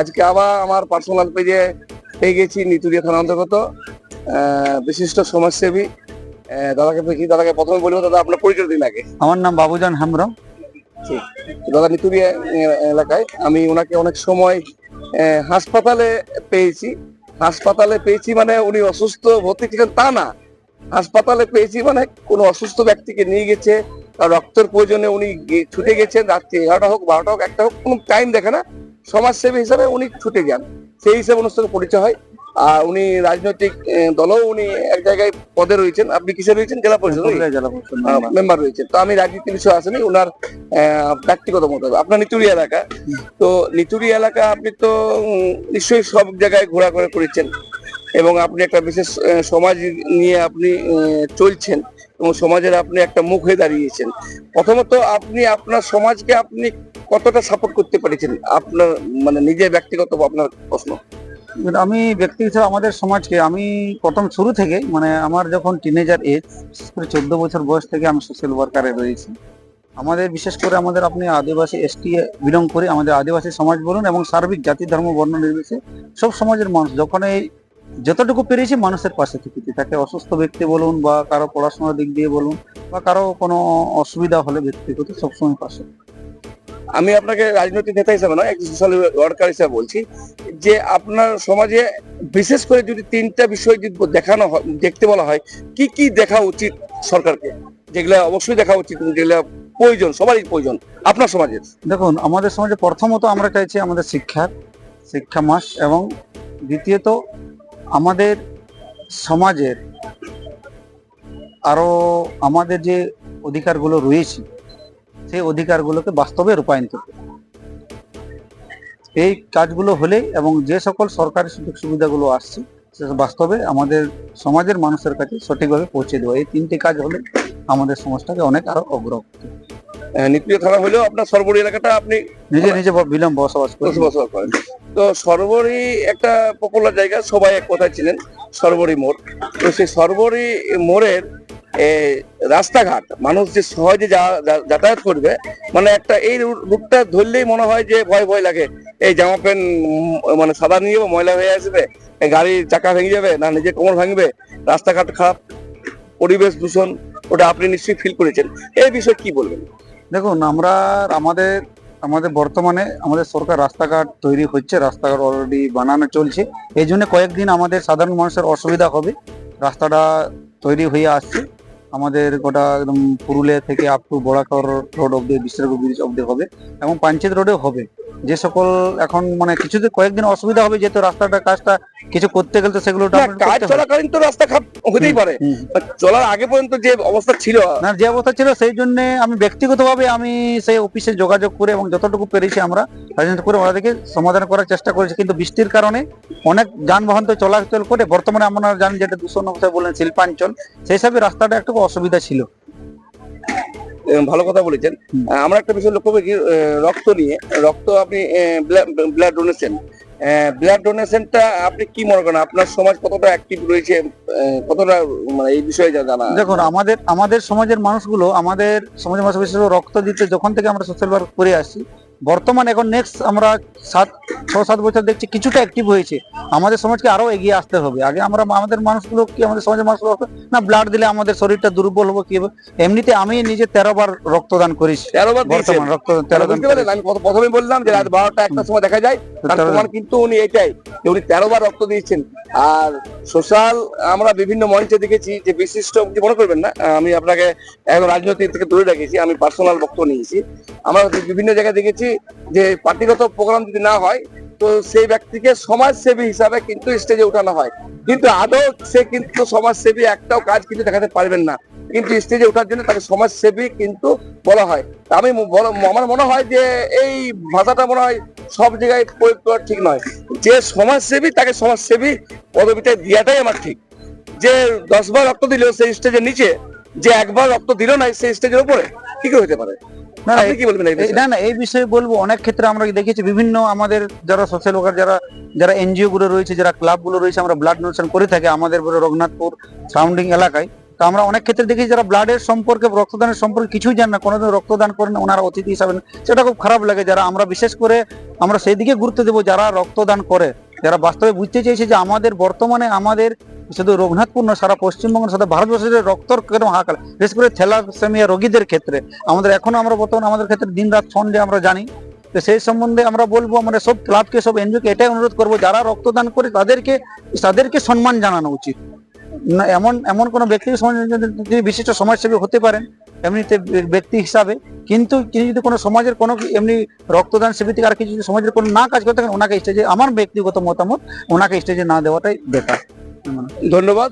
আজকে আবার আমার পার্সোনাল পেজে পেয়ে গেছি নিতুরিয়া থানা অন্তর্গত বিশিষ্ট সমাজসেবী। দাদাকে পেয়েছি দাদাকে প্রথমে বলব দাদা আপনার পরিচয় দিন আগে। আমার নাম বাবুজান হেমব্রম ঠিক দাদা নিতুরিয়া এলাকায়। আমি ওনাকে অনেক সময় হাসপাতালে পেয়েছি। হাসপাতালে পেয়েছি মানে উনি অসুস্থ ভর্তি ছিলেন তা না। হাসপাতালে পেয়েছি মানে কোনো অসুস্থ ব্যক্তিকে নিয়ে গেছে তার রক্তের প্রয়োজনে উনি ছুটে গেছেন রাত্রি এগারোটা হোক বারোটা হোক একটা হোক কোনো টাইম দেখে না। সমাজসেবী হিসাবে উনি ছুটে যান। সেই হিসাবে ওনার পরিচয় হয়। আর উনি রাজনৈতিক দলও উনি এক জায়গায় পদে রয়েছেন। আপনি কিসে রয়েছেন? জেলা পরিষদ জেলা মেম্বার। রয়েছেন। তো আমি রাজনীতি বিষয় আসেনি। ওনার ব্যক্তিগত মতামত। আপনার নিতুরি এলাকা। তো নিতুরি এলাকা আপনি তো নিশ্চয়ই সব জায়গায় ঘোরাঘুরি করেছেন। এবং আপনি একটা বিশেষ সমাজ নিয়ে আপনি চলছেন। এবং সমাজের আপনি একটা মুখ হয়ে দাঁড়িয়েছেন। প্রথমত আপনি আপনার সমাজকে আপনি কতটা সাপোর্ট করতে পেরেছেন? আপনার মানে নিজের ব্যক্তিগত আপনার প্রশ্ন। আমি ব্যক্তি হিসেবে আমাদের সমাজকে, আমি প্রথম শুরু থেকে মানে আমার যখন টিনেজার এজ করে চোদ্দ বছর বয়স থেকে আমি সোশ্যাল ওয়ার্কারে রয়েছি। আমাদের, বিশেষ করে আমাদের আপনি আদিবাসী এসটি বিলং করে আমাদের আদিবাসী সমাজ বলুন এবং সার্বিক জাতি, ধর্ম, বর্ণ নির্বিশেষে সব সমাজের মানুষ, যখন এই যতটুকু পেরেছি মানুষের পাশে থেকেছি তাকে অসুস্থ ব্যক্তি বলুন বা কারও পড়াশোনার দিক দিয়ে বলুন বা কারও কোনো অসুবিধা হলে ব্যক্তিগত সবসময় পাশে। আমি আপনাকে রাজনৈতিক নেতা হিসাবে নয়, একজন সোশ্যাল ওয়ার্কার হিসাবে বলছি যে আপনার সমাজে বিশেষ করে যদি তিনটা বিষয় যদি দেখানো দেখতে বলা হয়, কি কি দেখা উচিত সরকারকে? যেগুলো অবশ্যই দেখা উচিত, যেগুলা প্রয়োজন, সবারই প্রয়োজন, আপনার সমাজের। দেখুন, আমাদের সমাজে প্রথমত আমরা চাইছি আমাদের শিক্ষার, শিক্ষা মাস এবং দ্বিতীয়ত আমাদের সমাজের আরও আমাদের যে অধিকারগুলো রয়েছে সেই অধিকারগুলোকে বাস্তবে রূপায়ণ করতে এই কাজগুলো হলে এবং যে সকল সরকারি সুযোগ সুবিধাগুলো আসছে সে বাস্তবে আমাদের সমাজের মানুষের কাছে সঠিকভাবে পৌঁছে দেওয়া। এই তিনটি কাজ হলে আমাদের সমাজটাকে অনেক আরও অগ্রগতি। নিত্য থানা হলেও আপনার সর্বোরি এলাকাটা আপনি নিজে নিজে বিলম্ব বসবাস বসবাস করেন। তো সর্বরী একটা পপুলার জায়গা সবাই এক কথায় ছিলেন সর্বরী মোড়। তো সেই সর্বরী মোড়ের রাস্তাঘাট, মানুষ যে সহজে যাতায়াত করবে মানে একটা এই রুটটা ধরলেই মনে হয় যে ভয় ভয় লাগে। এই জামা প্যান্ট মানে সাদা নিয়ে যাব, ময়লা হয়ে আসবে গাড়ির চাকা ভেঙে যাবে, না নিজে কোমর ভাঙবে, রাস্তাঘাট খারাপ, পরিবেশ দূষণ, ওটা আপনি নিশ্চয়ই ফিল করেছেন। এই বিষয়ে কি বলবেন? দেখুন, আমরা আমাদের আমাদের বর্তমানে আমাদের সরকার রাস্তাঘাট তৈরি হচ্ছে, রাস্তাঘাট অলরেডি বানানো চলছে। এই জন্য কয়েকদিন আমাদের সাধারণ মানুষের অসুবিধা হবে। রাস্তাটা তৈরি হয়ে আসছে। আমাদের গোটা একদম পুরুলিয়া থেকে আপ টু বড়াকর রোড অব্দি বিশ্রাগ ব্রিজ অব্দি হবে এবং পাঞ্চেত রোডেও হবে। যে সকল এখন মানে কিছুদিন কয়েকদিন অসুবিধা হবে যেহেতু রাস্তাটা কাজটা কিছু করতে গেলে তো সেগুলো কাজ চলাকালীন তো রাস্তা খারাপ হতেই পারে। চলার আগে পর্যন্ত যে অবস্থা ছিল না যে অবস্থা ছিল সেই জন্য আমি ব্যক্তিগতভাবে আমি সেই অফিসে যোগাযোগ করে এবং যতটুকু পেরেছি আমরা রাজনীতি করে ওনাদেরকে সমাধান করার চেষ্টা করেছি। কিন্তু বৃষ্টির কারণে অনেক যানবাহন তো চলাচল করে বর্তমানে আপনারা জানেন যেটা দূষণ অবস্থায় বললেন শিল্পাঞ্চল সেই হিসাবে রাস্তাটা একটু অসুবিধা ছিল। ভালো কথা বলেছেন। আমরা একটা বিষয় লক্ষ্য করি রক্ত নিয়ে রক্ত আপনি ব্লাড ডোনেশন ব্লাড ডোনেশনটা আপনি কি মনে করেন? আপনার সমাজ কতটা অ্যাক্টিভ রয়েছে কতটা মানে এই বিষয়ে যা জানা দেখুন আমাদের আমাদের সমাজের মানুষগুলো আমাদের সমাজের মানুষ বিশেষ রক্ত দিতে যখন থেকে আমরা সোশ্যাল ওয়ার্ক করে আসছি বর্তমানে এখন নেক্সট আমরা সাত ছ সাত বছর দেখছি কিছুটা অ্যাক্টিভ হয়েছে। আমাদের সমাজকে আরও এগিয়ে আসতে হবে। আগে আমরা আমাদের মানুষগুলো কি আমাদের সমাজের মানুষগুলো না ব্লাড দিলে আমাদের শরীরটা দুর্বল হবে কি হবে? এমনিতে আমি নিজে তেরো বার রক্তদান করেছি। তেরো বার বর্তমান রক্তদান তেরো দান আমি প্রথ- প্রথমে বললাম যে রাত বারোটা একটা সময় দেখা যায় তার কিন্তু উনি এটাই যে উনি তেরো বার রক্ত দিয়েছেন। আর সোশ্যাল আমরা বিভিন্ন মঞ্চে দেখেছি যে বিশিষ্ট মনে করবেন না? আমি আপনাকে এখন রাজনীতি থেকে দূরে রেখেছি আমি পার্সোনাল বক্তব্য নিয়েছি। আমরা বিভিন্ন জায়গায় দেখেছি যে পার্টিগত প্রোগ্রাম যদি না হয়, তো সেই ব্যক্তিকে সমাজসেবী হিসাবে কিন্তু স্টেজে উঠানো হয়। কিন্তু আদৌ সে কিন্তু সমাজসেবী একটাও কাজ কিন্তু দেখাতে পারবেন না। কিন্তু স্টেজে ওঠার জন্য তাকে সমাজসেবী কিন্তু বলা হয়। আমি আমার মনে হয় যে এই ভাষাটা মনে হয় সব জায়গায় প্রয়োগ করা ঠিক নয়। যে সমাজসেবী তাকে সমাজসেবী পদবিটা দেওয়াটাই আমার ঠিক। যে দশ বার রক্ত দিলেও সেই স্টেজের নিচে যে একবার রক্ত দিল না সেই স্টেজের উপরে কি করে হতে পারে? না না আপনি কি বলবেন এই বিষয়ে? না না এই বিষয়ে বলব অনেক ক্ষেত্রে আমরা দেখেছি বিভিন্ন আমাদের যারা সোশ্যাল ওয়ার্কার যারা যারা এনজিও গুলো রয়েছে যারা ক্লাবগুলো রয়েছে আমরা ব্লাড ডোনেশন করে থাকি আমাদের রঘুনাথপুর সারাউন্ডিং এলাকায়। তা আমরা অনেক ক্ষেত্রে দেখি যারা ব্লাডের সম্পর্কে রক্তদানের সম্পর্কে কিছুই জান না কোনোদিন রক্তদান করেন ওনারা অতিথি হিসাবে সেটা খুব খারাপ লাগে যারা আমরা বিশেষ করে আমরা সেই দিকে গুরুত্ব দেবো যারা রক্তদান করে যারা বাস্তবে বুঝতে চেয়েছে যে আমাদের বর্তমানে আমাদের শুধু রঘুনাথপুর নয় সারা পশ্চিমবঙ্গ সাথে ভারতবর্ষের রক্তর কেরম হাহাকার, বিশেষ করে থ্যালাসেমিয়া রোগীদের ক্ষেত্রে। আমাদের এখনও আমরা বর্তমানে আমাদের ক্ষেত্রে দিন রাত সন্ধ্যে আমরা জানি। তো সেই সম্বন্ধে আমরা বলব, আমরা সব ক্লাবকে, সব এনজিওকে এটাই অনুরোধ করব, যারা রক্তদান করে তাদেরকে তাদেরকে সম্মান জানানো উচিত। না, এমন এমন কোনো ব্যক্তি যদি বিশিষ্ট সমাজসেবী হতে পারেন, এমনিতে ব্যক্তি হিসাবে। কিন্তু তিনি যদি কোনো সমাজের কোনো এমনি রক্তদান থেকে আর কিছু সমাজের কোনো না কাজ করতে ওনাকে স্টেজে আমার ব্যক্তিগত মতামত, ওনাকে স্টেজে না দেওয়াটাই বেটার ধন্যবাদ।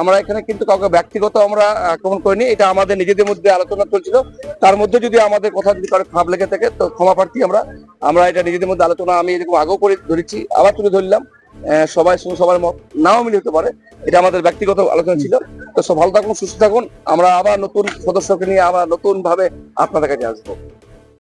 আমরা এখানে কিন্তু কাউকে ব্যক্তিগত আমরা আক্রমণ করিনি, এটা আমাদের নিজেদের মধ্যে আলোচনা চলছিল। তার মধ্যে যদি আমাদের কথা যদি কারও খারাপ লেগে থাকে, তো ক্ষমা প্রার্থী আমরা আমরা এটা নিজেদের মধ্যে আলোচনা আমি এরকম আগেও করে ধরেছি, আবার তুলে ধরলাম। সবাই সবার মত, নাও মিলে হতে পারে, এটা আমাদের ব্যক্তিগত আলোচনা ছিল। তো সব ভালো থাকুন, সুস্থ থাকুন, আমরা আবার নতুন সদস্যকে নিয়ে আবার নতুন ভাবে আপনাদের কাছে আসব।